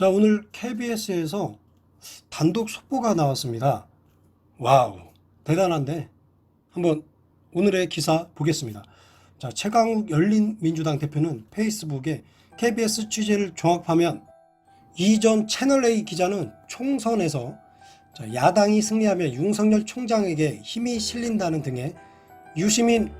자, 오늘 KBS에서 단독 속보가 나왔습니다. 와우, 대단한데. 한번 오늘의 기사 보겠습니다. 자, 최강욱 열린민주당 대표는 페이스북에 KBS 취재를 종합하면 이전 채널A 기자는 총선에서 자, 야당이 승리하면 윤석열 총장에게 힘이 실린다는 등의 유시민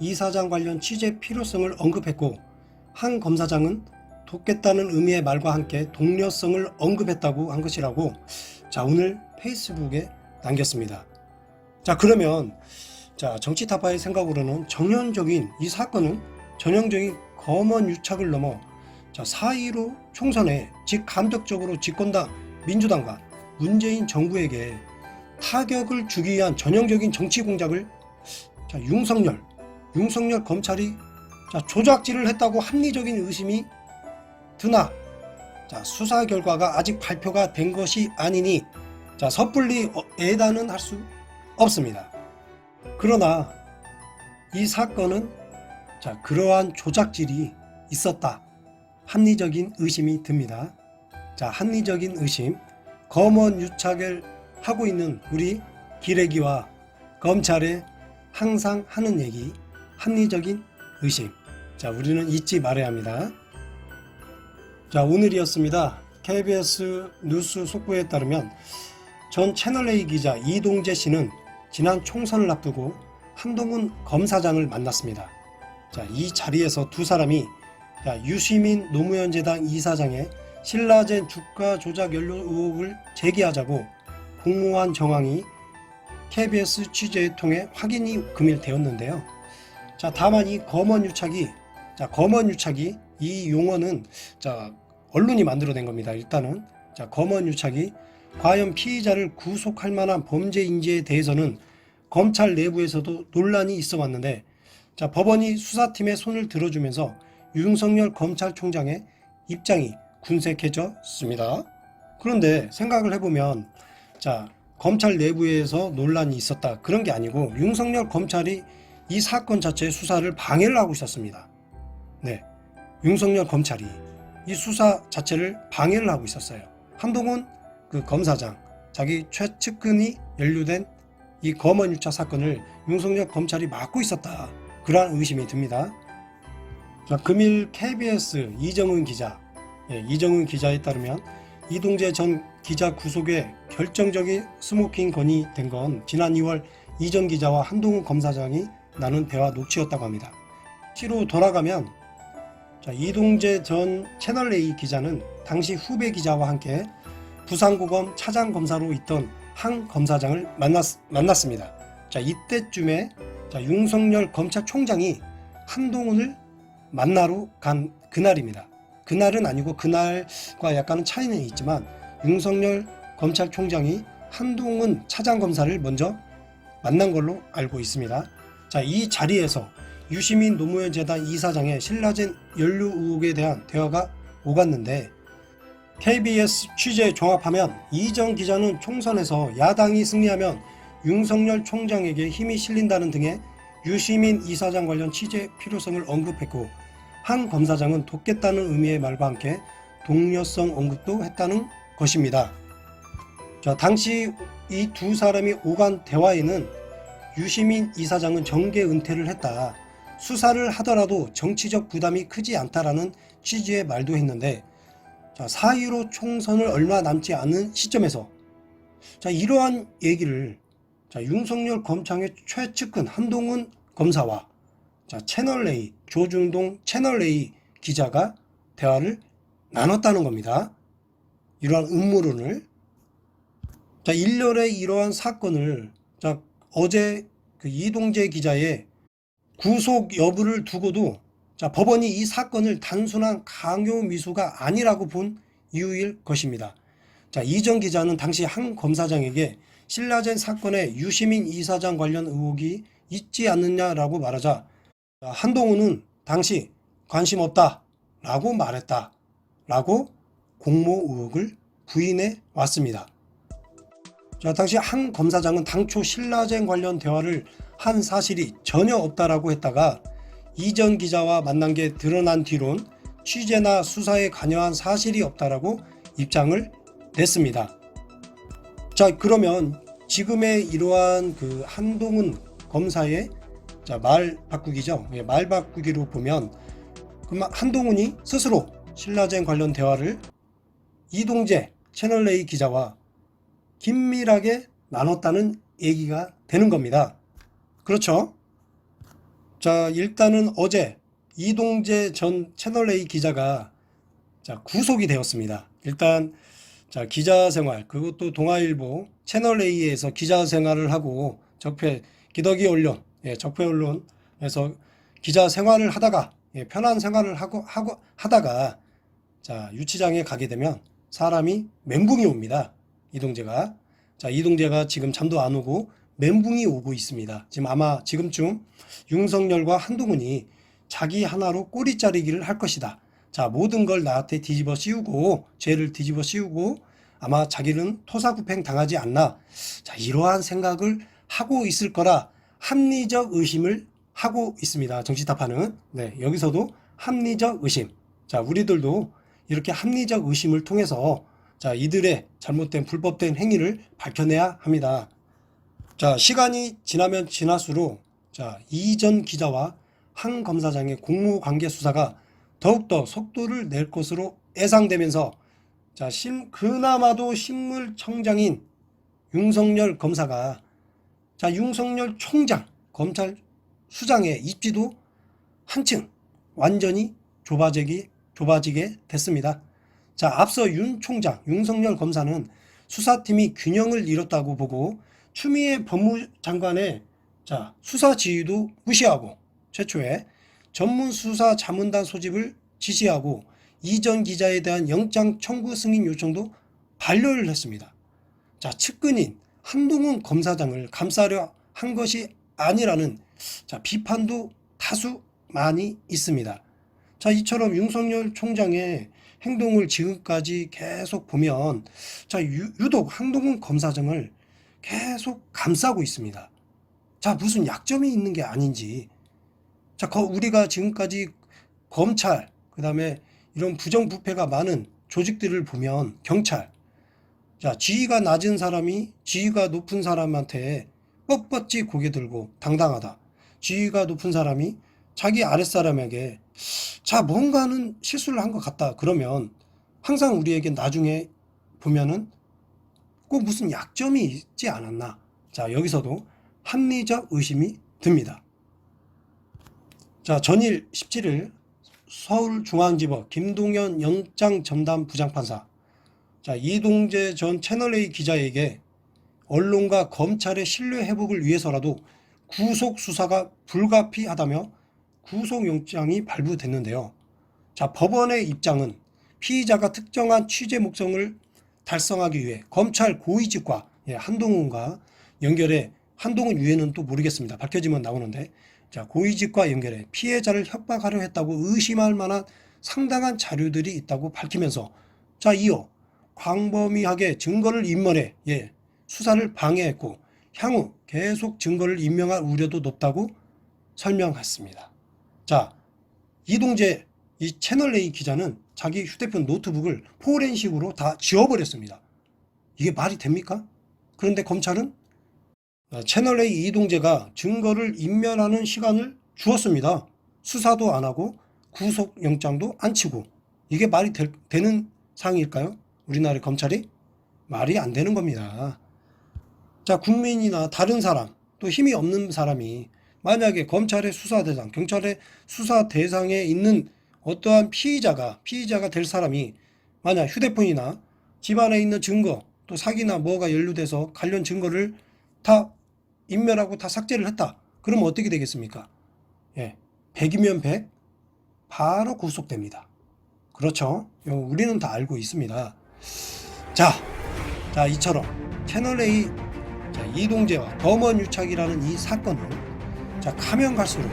이사장 관련 취재 필요성을 언급했고 한 검사장은 돕겠다는 의미의 말과 함께 동료성을 언급했다고 한 것이라고 자 오늘 페이스북에 남겼습니다. 자 그러면 자 정치 타파의 생각으로는 전형적인 이 사건은 전형적인 검언 유착을 넘어 자 4.15 총선에 직간접적으로 집권당 민주당과 문재인 정부에게 타격을 주기 위한 전형적인 정치 공작을 자 윤석열 윤석열 검찰이 자 조작질을 했다고 합리적인 의심이 드나 자 수사 결과가 아직 발표가 된 것이 아니니 자 섣불리 어, 애단은 할 수 없습니다. 그러나 이 사건은 자 그러한 조작질이 있었다. 합리적인 의심이 듭니다. 자 합리적인 의심 검언 유착을 하고 있는 우리 기레기와 검찰에 항상 하는 얘기 합리적인 의심 자 우리는 잊지 말아야 합니다. 자 오늘이었습니다. KBS 뉴스 속보에 따르면 전 채널A 기자 이동재 씨는 지난 총선을 앞두고 한동훈 검사장을 만났습니다. 자, 이 자리에서 두 사람이 자, 유시민 노무현 재단 이사장의 신라젠 주가 조작 연루 의혹을 제기하자고 공모한 정황이 KBS 취재에 통해 확인이 금일 되었는데요. 자, 다만 이 검언 유착이 자, 검언 유착이 이 용어는 자, 언론이 만들어낸 겁니다. 일단은 자, 검언 유착이 과연 피의자를 구속할 만한 범죄인지에 대해서는 검찰 내부에서도 논란이 있어 왔는데 자, 법원이 수사팀의 손을 들어주면서 윤석열 검찰총장의 입장이 군색해졌습니다. 그런데 생각을 해보면 자, 검찰 내부에서 논란이 있었다. 그런 게 아니고 윤석열 검찰이 이 사건 자체의 수사를 방해를 하고 있었습니다. 네. 윤석열 검찰이 이 수사 자체를 방해를 하고 있었어요. 한동훈 그 검사장 자기 최측근이 연루된 이 검언 유착 사건을 윤석열 검찰이 막고 있었다. 그러한 의심이 듭니다. 자, 금일 KBS 이정은 기자, 예, 이정은 기자에 따르면 이동재 전 기자 구속에 결정적인 스모킹 건이 된 건 지난 2월 이전 기자와 한동훈 검사장이 나눈 대화 녹취였다고 합니다. 시로 돌아가면 자, 이동재 전 채널A 기자는 당시 후배 기자와 함께 부산고검 차장검사로 있던 한 검사장을 만났, 만났습니다. 자, 이때쯤에 자, 윤석열 검찰총장이 한동훈을 만나러 간 그날입니다. 그날은 아니고 그날과 약간은 차이는 있지만 윤석열 검찰총장이 한동훈 차장검사를 먼저 만난 걸로 알고 있습니다. 자, 이 자리에서 유시민 노무현 재단 이사장의 신라젠 연루 의혹에 대한 대화가 오갔는데 KBS 취재 종합하면 이정 기자는 총선에서 야당이 승리하면 윤석열 총장에게 힘이 실린다는 등의 유시민 이사장 관련 취재 필요성을 언급했고 한 검사장은 돕겠다는 의미의 말과 함께 동료성 언급도 했다는 것입니다. 자, 당시 이 두 사람이 오간 대화에는 유시민 이사장은 정계 은퇴를 했다. 수사를 하더라도 정치적 부담이 크지 않다라는 취지의 말도 했는데 자, 4.15 총선을 얼마 남지 않은 시점에서 자, 이러한 얘기를 자, 윤석열 검찰의 최측근 한동훈 검사와 자, 채널A 조중동 채널A 기자가 대화를 나눴다는 겁니다. 이러한 음모론을 자, 일렬의 이러한 사건을 자, 어제 그 이동재 기자의 구속 여부를 두고도 자, 법원이 이 사건을 단순한 강요 미수가 아니라고 본 이유일 것입니다. 자, 이전 기자는 당시 한 검사장에게 신라젠 사건의 유시민 이사장 관련 의혹이 있지 않느냐라고 말하자 자, 한동훈은 당시 관심 없다 라고 말했다 라고 공모 의혹을 부인해 왔습니다. 자, 당시 한 검사장은 당초 신라젠 관련 대화를 한 사실이 전혀 없다라고 했다가 이전 기자와 만난 게 드러난 뒤론 취재나 수사에 관여한 사실이 없다라고 입장을 냈습니다. 자, 그러면 지금의 이러한 그 한동훈 검사의 자, 말 바꾸기죠. 예, 말 바꾸기로 보면 그만 한동훈이 스스로 신라젠 관련 대화를 이동재 채널A 기자와 긴밀하게 나눴다는 얘기가 되는 겁니다. 그렇죠? 자, 일단은 어제 이동재 전 채널A 기자가 자, 구속이 되었습니다. 일단 자, 기자 생활, 그것도 동아일보 채널A에서 기자 생활을 하고 적폐 기덕이 언론, 예, 적폐 언론에서 기자 생활을 하다가 예, 편한 생활을 하고 하고 하다가 자, 유치장에 가게 되면 사람이 멘붕이 옵니다. 이동재가 자, 이동재가 지금 잠도 안 오고 멘붕이 오고 있습니다. 지금 아마 지금쯤 윤석열과 한동훈이 자기 하나로 꼬리 자르기를 할 것이다. 자, 모든 걸 나한테 뒤집어 씌우고, 죄를 뒤집어 씌우고, 아마 자기는 토사구팽 당하지 않나. 자, 이러한 생각을 하고 있을 거라 합리적 의심을 하고 있습니다. 정치타파는. 네, 여기서도 합리적 의심. 자, 우리들도 이렇게 합리적 의심을 통해서 자, 이들의 잘못된 불법된 행위를 밝혀내야 합니다. 자, 시간이 지나면 지날수록 자, 이전 기자와 한 검사장의 공무 관계 수사가 더욱더 속도를 낼 것으로 예상되면서 자, 심, 그나마도 식물청장인 윤석열 검사가 자, 윤석열 총장, 검찰 수장의 입지도 한층 완전히 좁아지기, 좁아지게 됐습니다. 자, 앞서 윤 총장, 윤석열 검사는 수사팀이 균형을 잃었다고 보고 추미애 법무장관의 자, 수사 지휘도 무시하고 최초에 전문 수사 자문단 소집을 지시하고 이전 기자에 대한 영장 청구 승인 요청도 반려를 했습니다. 자, 측근인 한동훈 검사장을 감싸려 한 것이 아니라는 자, 비판도 다수 많이 있습니다. 자, 이처럼 윤석열 총장의 행동을 지금까지 계속 보면 자, 유, 유독 한동훈 검사장을 계속 감싸고 있습니다. 자, 무슨 약점이 있는 게 아닌지. 자, 거- 우리가 지금까지 검찰, 그 다음에 이런 부정부패가 많은 조직들을 보면 경찰, 자, 지위가 낮은 사람이 지위가 높은 사람한테 뻣뻣이 고개 들고 당당하다. 지위가 높은 사람이 자기 아랫사람에게 자, 뭔가는 실수를 한 것 같다. 그러면 항상 우리에게 나중에 보면은 꼭 무슨 약점이 있지 않았나. 자, 여기서도 합리적 의심이 듭니다. 자, 전일 17일 서울중앙지법 김동현 영장 전담 부장판사 자, 이동재 전 채널A 기자에게 언론과 검찰의 신뢰 회복을 위해서라도 구속 수사가 불가피하다며 구속영장이 발부됐는데요. 자, 법원의 입장은 피의자가 특정한 취재 목적을 달성하기 위해 검찰 고위직과 예, 한동훈과 연결해 한동훈 유해는 또 모르겠습니다. 밝혀지면 나오는데 자, 고위직과 연결해 피해자를 협박하려 했다고 의심할 만한 상당한 자료들이 있다고 밝히면서 자, 이어 광범위하게 증거를 인멸해 예, 수사를 방해했고 향후 계속 증거를 인멸할 우려도 높다고 설명했습니다. 자, 이동재 이 채널A 기자는 자기 휴대폰 노트북을 포렌식으로 다 지워버렸습니다. 이게 말이 됩니까? 그런데 검찰은 어, 채널A 이동재가 증거를 인멸하는 시간을 주었습니다. 수사도 안 하고 구속영장도 안 치고 이게 말이 될- 되는 상황일까요? 우리나라 검찰이 말이 안 되는 겁니다. 자, 국민이나 다른 사람, 또 힘이 없는 사람이 만약에 검찰의 수사 대상, 경찰의 수사 대상에 있는 어떠한 피의자가, 피의자가 될 사람이 만약 휴대폰이나 집안에 있는 증거, 또 사기나 뭐가 연루돼서 관련 증거를 다 인멸하고 다 삭제를 했다. 그러면 어떻게 되겠습니까? 예. 100이면 100, 바로 구속됩니다. 그렇죠? 우리는 다 알고 있습니다. 자, 자, 이처럼 채널A 자, 이동재와 검언 유착이라는 이 사건은 자, 가면 갈수록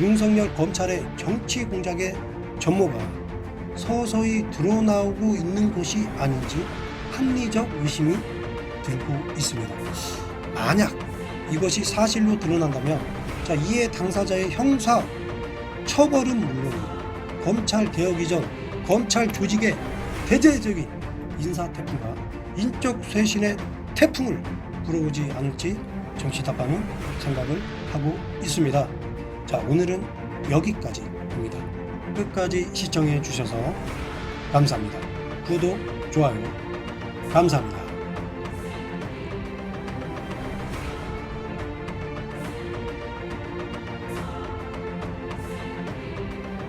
윤석열 검찰의 정치 공작의 전모가 서서히 드러나오고 있는 것이 아닌지 합리적 의심이 들고 있습니다. 만약 이것이 사실로 드러난다면 자, 이에 당사자의 형사 처벌은 물론 검찰 개혁 이전 검찰 조직의 대대적인 인사 태풍과 인적 쇄신의 태풍을 불어오지 않을지 정치답방은 생각을 하고 있습니다. 자, 오늘은 여기까지입니다. 끝까지 시청해 주셔서 감사합니다. 구독, 좋아요, 감사합니다.